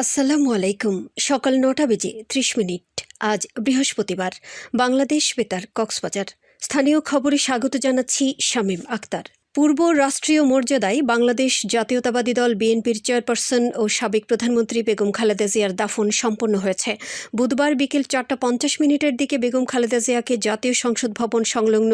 আসসালামু আলাইকুম। সকাল নটা বেজে ত্রিশ মিনিট। আজ বৃহস্পতিবার। বাংলাদেশ বেতার, কক্সবাজার। স্থানীয় খবরে স্বাগত জানাচ্ছি শামীম আক্তার। পূর্ব রাষ্ট্রীয় মর্যাদায় বাংলাদেশ জাতীয়তাবাদী দল বিএনপির চেয়ারপারসন ও সাবেক প্রধানমন্ত্রী বেগম খালেদা জিয়ার দাফন সম্পন্ন হয়েছে। বুধবার বিকেল চারটা পঞ্চাশ মিনিটের দিকে বেগম খালেদা জিয়াকে জাতীয় সংসদ ভবন সংলগ্ন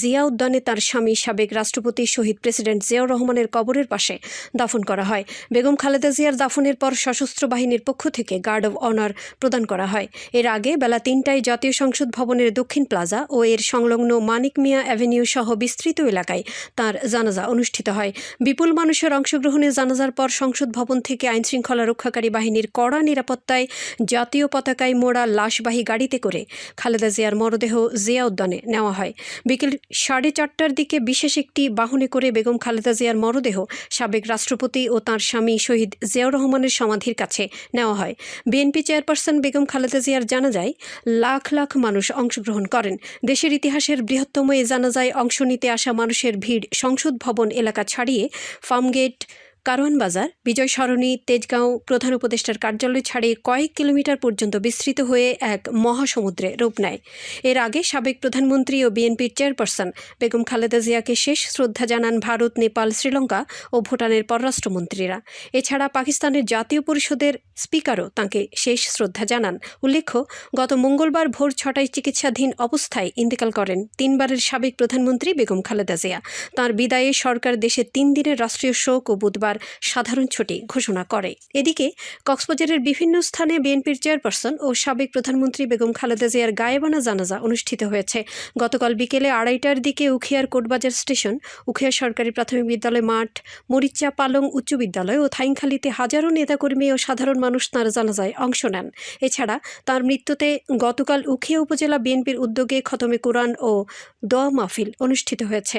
জিয়া উদ্যানে তার স্বামী সাবেক রাষ্ট্রপতি শহীদ প্রেসিডেন্ট জিয়াউর রহমানের কবরের পাশে দাফন করা হয়। বেগম খালেদা জিয়ার দাফনের পর সশস্ত্র বাহিনীর পক্ষ থেকে গার্ড অব অনার প্রদান করা হয়। এর আগে বেলা তিনটায় জাতীয় সংসদ ভবনের দক্ষিণ প্লাজা ও এর সংলগ্ন মানিক মিয়া অ্যাভিনিউ সহ বিস্তৃত এলাকায় তার জানাজা অনুষ্ঠিত হয়। বিপুল মানুষের অংশগ্রহণে জানাজার পর সংসদ ভবন থেকে আইনশৃঙ্খলা রক্ষাকারী বাহিনীর কড়া নিরাপত্তায় জাতীয় পতাকায় মোড়া লাশবাহী গাড়িতে করে খালেদা জিয়ার মরদেহ জিয়া উদ্যানে নেওয়া হয়। বিকেল সাড়ে চারটার দিকে বিশেষ একটি বাহনে করে বেগম খালেদা জিয়ার মরদেহ সাবেক রাষ্ট্রপতি ও তাঁর স্বামী শহীদ জিয়াউর রহমানের সমাধির কাছে নেওয়া হয়। বিএনপি চেয়ারপারসন বেগম খালেদা জিয়ার জানাজায় লাখ লাখ মানুষ অংশগ্রহণ করেন। দেশের ইতিহাসের বৃহত্তম এ জানাজায় অংশ নিতে আসা মানুষের ভিড় সংসদ ভবন এলাকা ছাড়িয়ে ফার্মগেট কারওয়ান বাজার, বিজয় সরণি, তেজগাঁও প্রধান উপদেষ্টার কার্যালয় ছাড়িয়ে কয়েক কিলোমিটার পর্যন্ত বিস্তৃত হয়ে এক মহাসমুদ্রে রূপ নেয়। এর আগে সাবেক প্রধানমন্ত্রী ও বিএনপির চেয়ারপারসন বেগম খালেদা জিয়াকে শেষ শ্রদ্ধা জানান ভারত, নেপাল, শ্রীলঙ্কা ও ভুটানের পররাষ্ট্রমন্ত্রীরা। এছাড়া পাকিস্তানের জাতীয় পরিষদের স্পিকারও তাঁকে শেষ শ্রদ্ধা জানান। উল্লেখ্য, গত মঙ্গলবার ভোর ছটায় চিকিৎসাধীন অবস্থায় ইন্তেকাল করেন তিনবারের সাবেক প্রধানমন্ত্রী বেগম খালেদা জিয়া। তাঁর বিদায়ে সরকার দেশে তিন দিনের রাষ্ট্রীয় শোক ও বুধবার সাধারণ ছুটি ঘোষণা করে। এদিকে, কক্সবাজারের বিভিন্ন স্থানে বিএনপির চেয়ারপারসন ও সাবেক প্রধানমন্ত্রী বেগম খালেদা জিয়ার গায়েবানা জানাজা অনুষ্ঠিত হয়েছে। গতকাল বিকেলে আড়াইটার দিকে উখিয়ার কোটবাজার স্টেশন, উখিয়া সরকারি প্রাথমিক বিদ্যালয় মাঠ, মরিচা পালং উচ্চ বিদ্যালয় ও থাইংখালিতে হাজারো নেতাকর্মী ও সাধারণ মানুষ তাঁর জানাজায় অংশ নেন। এছাড়া, তার মৃত্যুতে গতকাল উখিয়া উপজেলা বিএনপির উদ্যোগে খতমে কোরআন ও দোয়া মাহফিল অনুষ্ঠিত হয়েছে।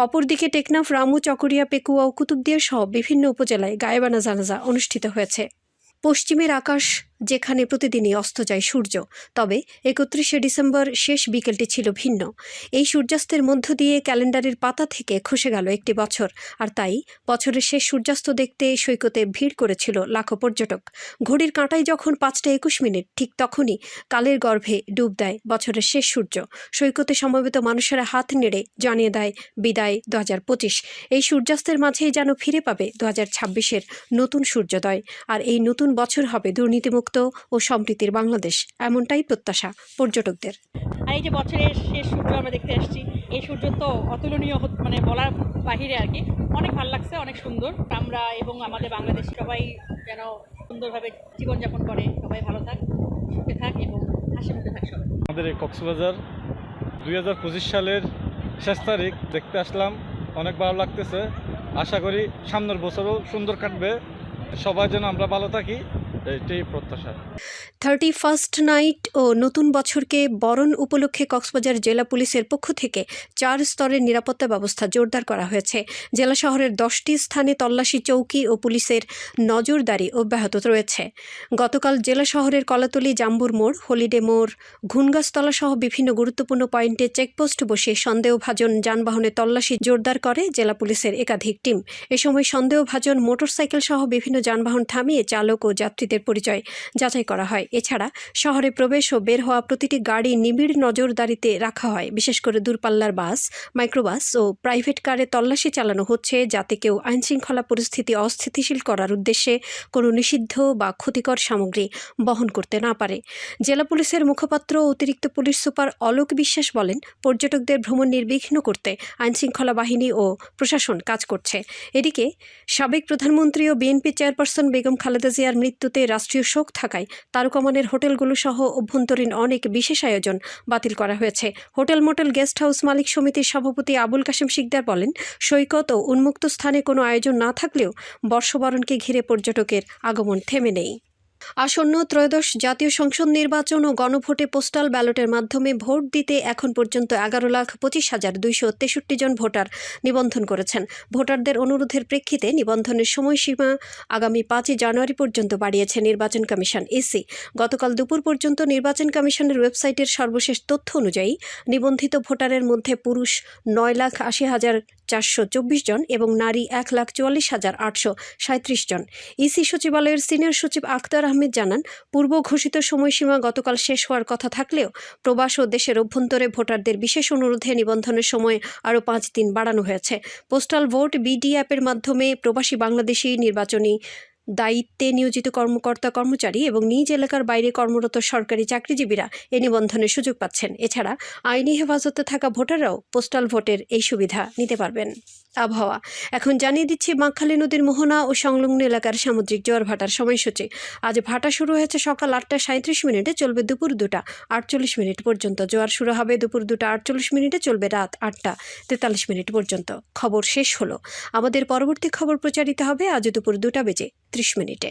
অপরদিকে টেকনাফ, রামু, চকরিয়া, পেকুয়া ও কুতুবদিয়া সহ বিভিন্ন উপজেলায় গায়েবানা জানাজা অনুষ্ঠিত হয়েছে। পশ্চিমের আকাশ যেখানে প্রতিদিনই অস্ত যায় সূর্য। তবে একত্রিশে ডিসেম্বর শেষ বিকেলটি ছিল ভিন্ন। এই সূর্যাস্তের মধ্য দিয়ে ক্যালেন্ডারের পাতা থেকে খসে গেল একটি বছর, আর তাই বছরের শেষ সূর্যাস্ত দেখতে সৈকতে ভিড় করেছিল লাখো পর্যটক। ঘড়ির কাঁটায় যখন পাঁচটা একুশ মিনিট, ঠিক তখনই কালের গর্ভে ডুব দেয় বছরের শেষ সূর্য। সৈকতে সমবেত মানুষেরা হাত নেড়ে জানিয়ে দেয়, বিদায় দু হাজার পঁচিশ। এই সূর্যাস্তের মাঝেই যেন ফিরে পাবে দু হাজার নতুন সূর্যোদয়। আর এই নতুন বছর হবে দুর্নীতিমুক্ত ও সম্প্রীতির বাংলাদেশ। এমনটাই প্রত্যাশা পর্যটকদের। আর এই যে বছরের শেষ সূর্য আমরা দেখতে আসছি এই সূর্য তো অতুলনীয় মানে বলার বাহিরে আর কি। অনেক ভালো লাগছে অনেক সুন্দর। আমরা এবং আমাদের বাংলাদেশ সবাই যেন সুন্দরভাবে জীবনযাপন করে সবাই ভালো থাক সুখে থাক এবং হাসি মুখে থাক সবাই। আমাদের এই কক্সবাজার দুই হাজার পঁচিশ সালের শেষ তারিখ দেখতে আসলাম অনেক ভালো লাগতেছে। আশা করি সামনের বছরও সুন্দর কাটবে। সবাই যেন আমরা ভালো থাকি। থার্টি ফার্স্ট নাইট ও নতুন বছরকে বরণ উপলক্ষে কক্সবাজার জেলা পুলিশের পক্ষ থেকে চার স্তরের নিরাপত্তা ব্যবস্থা জোরদার করা হয়েছে। জেলা শহরের দশটি স্থানে তল্লাশি চৌকি ও পুলিশের নজরদারি অব্যাহত রয়েছে। গতকাল জেলা শহরের কলাতলি জাম্বুর মোড়, হলিডে মোড়, ঘুনগাছতলা সহ বিভিন্ন গুরুত্বপূর্ণ পয়েন্টে চেকপোস্ট বসিয়ে সন্দেহভাজন যানবাহনে তল্লাশি জোরদার করে জেলা পুলিশের একাধিক টিম। এ সময় সন্দেহভাজন মোটরসাইকেল সহ বিভিন্ন যানবাহন থামিয়ে চালক ও যাত্রীদের পরিচয় যাচাই করা হয়। এছাড়া শহরে প্রবেশ ও বের হওয়া প্রতিটি গাড়ি নিবিড় নজরদারিতে রাখা হয়। বিশেষ করে দূরপাল্লার বাস, মাইক্রোবাস ও প্রাইভেট কারে তল্লাশি চালানো হচ্ছে যাতে কেউ আইনশৃঙ্খলা পরিস্থিতি অস্থিতিশীল করার উদ্দেশ্যে কোনো নিষিদ্ধ বা ক্ষতিকর সামগ্রী বহন করতে না পারে। জেলা পুলিশের মুখপাত্র অতিরিক্ত পুলিশ সুপার অলোক বিশ্বাস বলেন, পর্যটকদের ভ্রমণ নির্বিঘ্ন করতে আইনশৃঙ্খলা বাহিনী ও প্রশাসন কাজ করছে। এদিকে সাবেক প্রধানমন্ত্রী ও বিএনপি চেয়ারপারসন বেগম খালেদা জিয়ার মৃত্যুতে রাষ্ট্রীয় শোক থাকায় তারকমানের হোটেলগুলো সহ অভ্যন্তরীণ অনেক বিশেষ আয়োজন বাতিল করা হয়েছে। হোটেল মোটেল গেস্ট হাউস মালিক সমিতির সভাপতি আবুল কাশেম শিকদার বলেন, সৈকত ও উন্মুক্ত স্থানে কোনো আয়োজন না থাকলেও বর্ষবরণকে ঘিরে পর্যটকের আগমন থেমে নেই। আসন্ন ত্রয়োদশ জাতীয় সংসদ নির্বাচন ও গণভোটে পোস্টাল ব্যালটের মাধ্যমে ভোট দিতে এখন পর্যন্ত এগারো লাখ পঁচিশ হাজার দুইশো তেষট্টি জন ভোটার নিবন্ধন করেছেন। ভোটারদের অনুরোধের প্রেক্ষিতে নিবন্ধনের সময়সীমা আগামী পাঁচই জানুয়ারি পর্যন্ত বাড়িয়েছে নির্বাচন কমিশন ইসি গতকাল দুপুর পর্যন্ত নির্বাচন কমিশনের ওয়েবসাইটের সর্বশেষ তথ্য অনুযায়ী নিবন্ধিত ভোটারের মধ্যে পুরুষ নয় লাখ আশি হাজার চারশো চব্বিশ জন এবং নারী এক লাখ চুয়াল্লিশ হাজার আটশো সাঁত্রিশ জন। ইসি সচিবালয়ের সিনিয়র সচিব আখতার আহমেদ জানান, পূর্ব ঘোষিত সময়সীমা গতকাল শেষ হওয়ার কথা থাকলেও প্রবাস ও দেশের অভ্যন্তরে ভোটারদের বিশেষ অনুরোধে নিবন্ধনের সময় আরও পাঁচ দিন বাড়ানো হয়েছে। পোস্টাল ভোট বিডি অ্যাপের মাধ্যমে প্রবাসী বাংলাদেশি নির্বাচনী দায়িত্বে নিয়োজিত কর্মকর্তা কর্মচারী এবং নিজ এলাকার বাইরে কর্মরত সরকারি চাকরিজীবীরা এ নিবন্ধনের সুযোগ পাচ্ছেন। এছাড়া আইনি হেফাজতে থাকা ভোটাররাও পোস্টাল ভোটের এই সুবিধা নিতে পারবেন। আবহাওয়া। এখন জানিয়ে দিচ্ছি, বাঁকখালী নদীর মোহনা ও সংলগ্ন এলাকার সামুদ্রিক জোয়ার ভাটার সময়সূচি। আজ ভাটা শুরু হয়েছে সকাল আটটা সাঁত্রিশ মিনিটে, চলবে দুপুর দুটা আটচল্লিশ মিনিট পর্যন্ত। জোয়ার শুরু হবে দুপুর দুটা আটচল্লিশ মিনিটে, চলবে রাত আটটা তেতাল্লিশ মিনিট পর্যন্ত। খবর শেষ হলো। আমাদের পরবর্তী খবর প্রচারিত হবে আজ দুপুর দুটা বেজে ত্রিশ মিনিটে।